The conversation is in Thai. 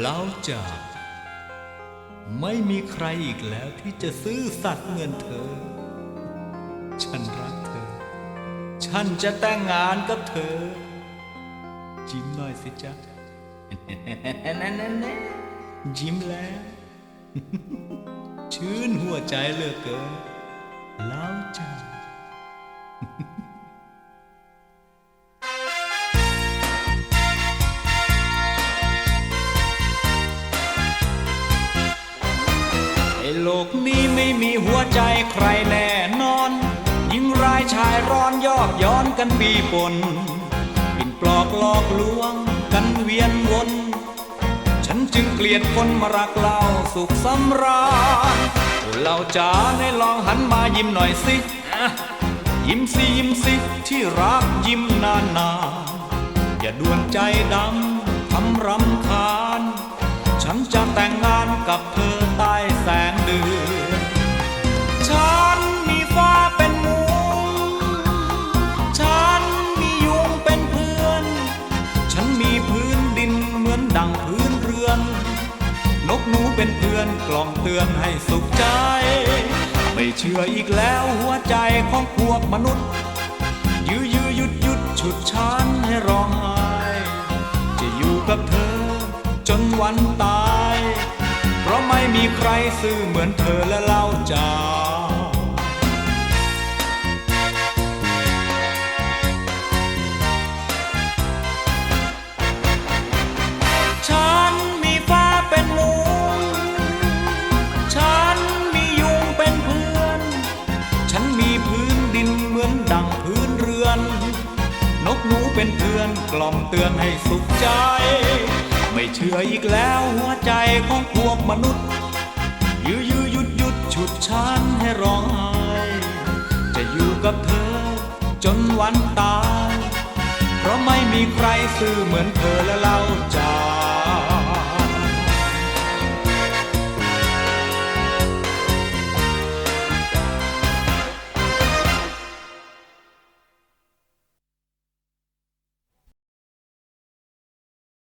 แล้วจากไม่มีใครอีกแล้วที่จะซื่อสัตย์เหมือนเธอ ฉันรักเธอ ฉันจะแต่งงานกับเธอยิ้มหน่อยสิจ๊ะยิ้มแล้ว ชื่นหัวใจเหลือเกินแล้วจา โลกนี้ไม่มีหัวใจใครแน่นอนยิ่งรายชายร้อนยอกย้อนกันปีปนปินปลอกลอกลวงกันเวียนวน ฉันจึงเกลียดคนมารักเราสุขสำราญโอ้เราจ๋าในลองหันมายิ้มหน่อยสิ ยิ้มสิยิ้มสิที่รักยิ้มนานๆอย่าด่วนใจดำทำรำคาญ ฉันจะแต่งงานกับเธอ อนดังพื้นเรือน นกหนูเป็นเพื่อนกล่อมเตือนให้สุขใจ ไม่เชื่ออีกแล้วหัวใจของพวกมนุษย์ ยื้อยื้อหยุดหยุดฉุดฉันให้ร้องไห้จะอยู่กับเธอ จนวันตาย เพราะไม่มีใครซื่อเหมือนเธอและเล่าจา เป็นเพื่อนกล่อมเตือนให้สุขใจ ไม่เชื่ออีกแล้วหัวใจของพวกมนุษย์ ยื้อยื้อหยุดหยุดฉุดฉันให้ร้องไห้จะอยู่กับเธอจนวันตาย เพราะไม่มีใครซื่อเหมือนเธอและเล่าจา